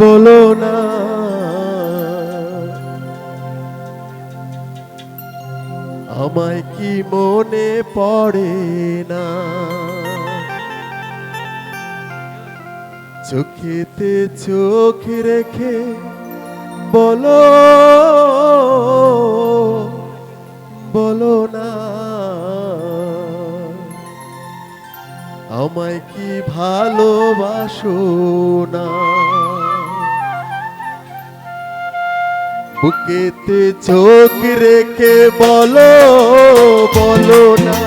বলো না। আমায় কি মনে পড়ে না? চোখেতে চোখ রেখে বলো বলো না। আমায় কি ভালোবাসো না? বুকেতে চোখ রেখে বলো বলো না।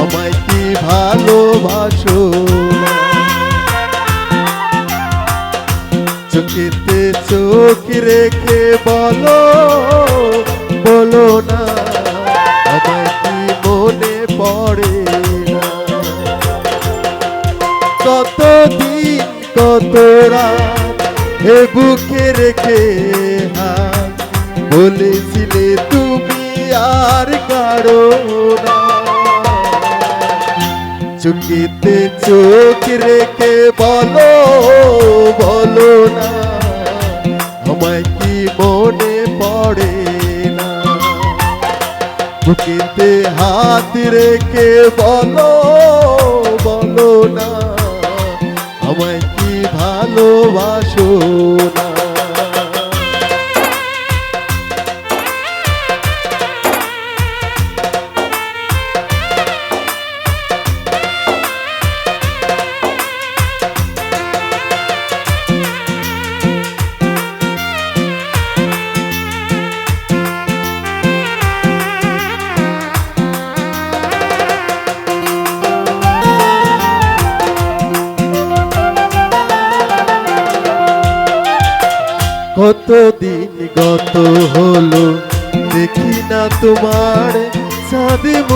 আমায় কি ভালোবাসো চোখেতে চোখ রেখে বলো বলো না। আমায় কি মনে পড়ে না? কতদিন, কত রাত হে বুকে রেখে বলেছিলে তুমি আর কারও না। চুকিতে চোখ রেখে বলো বলো না। আমায় কি মনে পড়ে না? বুকেতে হাত রেখে বলো বলো না। আমায় কি ভালোবাসো না? কতদিন গত হলো, দেখি না তোমার সাদেব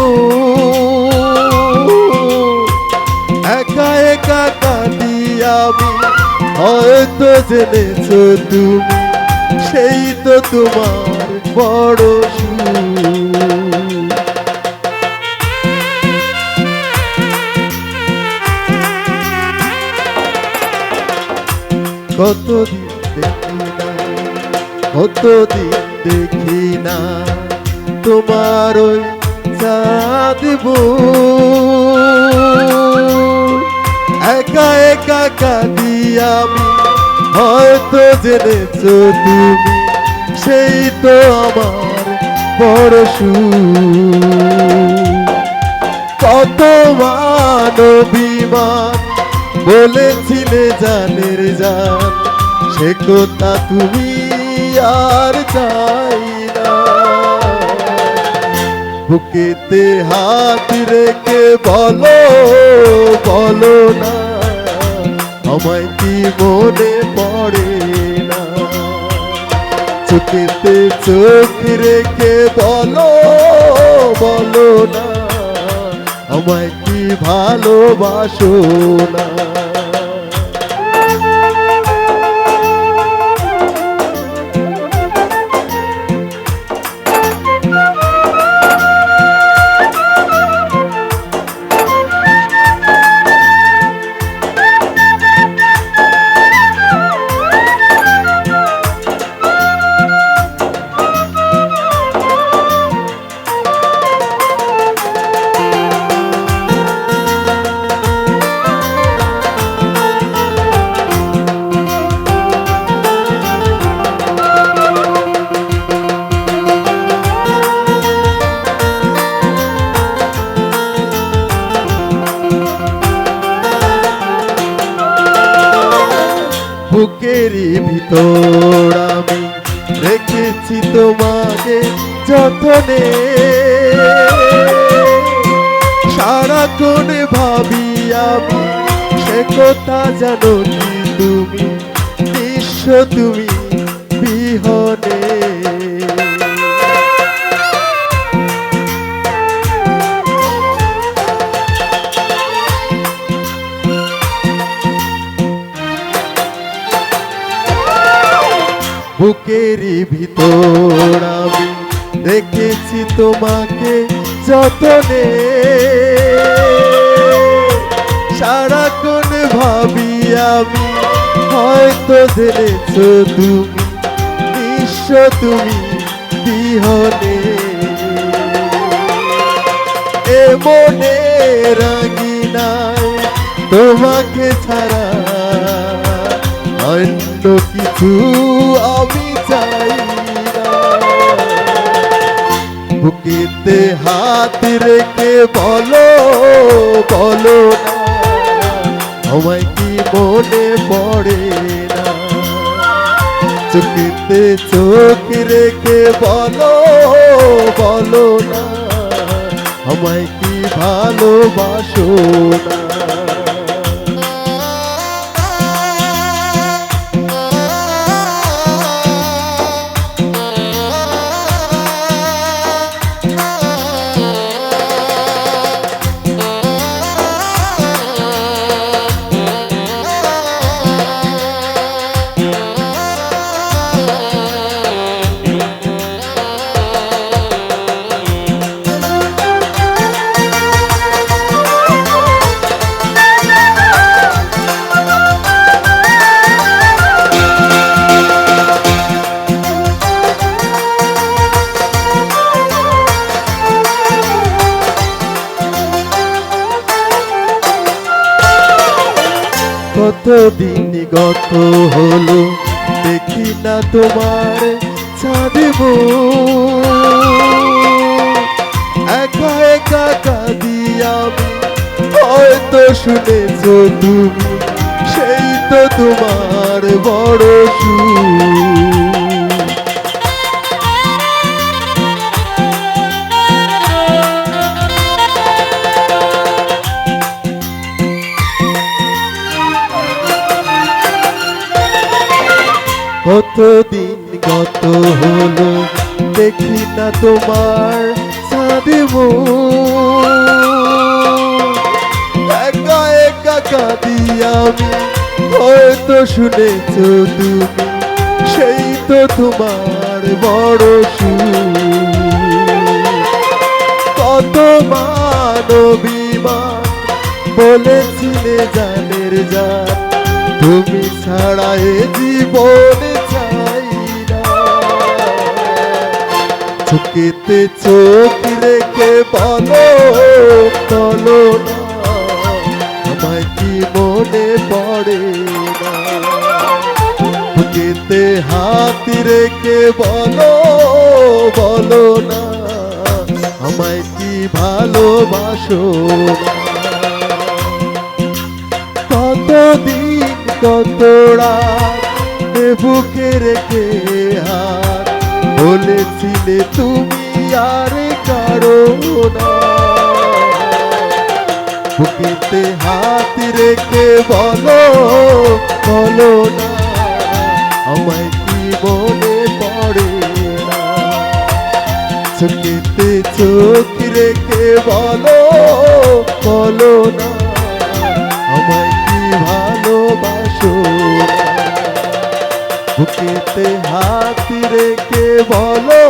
একা একা কাঁদি আমি, হয়তো জেনেছো তুমি, সেই তো তোমার বড় কতদিন কতদিন দেখি না, তোমার ওই চাঁদব একা একা কাঁদি আমি, হয়তো জেনেছো তুমি, সেই তো আমার সুখ। কত মানবিমান বলেছিলে জানের জান, সে কথা তুমি আর চাই না। বুকেতে হাত রেখে বলো বলো না, আমায় কি মনে পড়ে না? চোখেতে চোখ রেখে বলো বলো না, আমায় কি ভালোবাসো না? ভিতর আমি রেখেছি তোমাকে যতনে। সারাক্ষণ ভাবি আমি সে কথা জানো তুমি বিশ্ব তুমি বিহনে। বুকেরই ভিতর আমি দেখেছি তোমাকে যতনে। সারাক্ষণ ভাবি আমি, হয়তো জেনেছো তুমি, নিঃস্ব তুমি বিহনে এ মনে রাঙিনায় তোমাকে ছাড়া অন্য কিছু আমি চাই বুকেতে হাত রেখে বলো বলো আমায় কি মনে পড়ে না? চোখেতে চোখ রেখে বলো বলো না। আমায় কি ভালোবাসো না? কতদিন গত হলো, দেখি না তোমার ছাদেব একা একা কাঁদি আমি, হয়তো শুনেছ তুমি, সেই তো তোমার বড় সুর। না তোমার সাদেব একা একা কাঁদি আমি, হয়তো শুনেছ তুমি, সেই তো তোমার বড় সুর। কত মানবিমান বলেছিলে জানের যা তুমি ছাড়া এ জীবন চোখেতে চোখ রেখে বলো বলো আমায় কি মনে পড়ে না? হাত রেখে বলো বলো না। আমায় কি ভালোবাসো কতদিন, কত রাত এ বুকে রেখে হাত বলেছিলে তুমি আর কারও না। বুকেতে হাত রেখে বলো বলো না। আমায় কি মনে পড়ে না? চোখেতে চোখ রেখে বলো বলো না। আমায় কি ভালোবাসো? বুকেতে হাত রেখে বলো বলো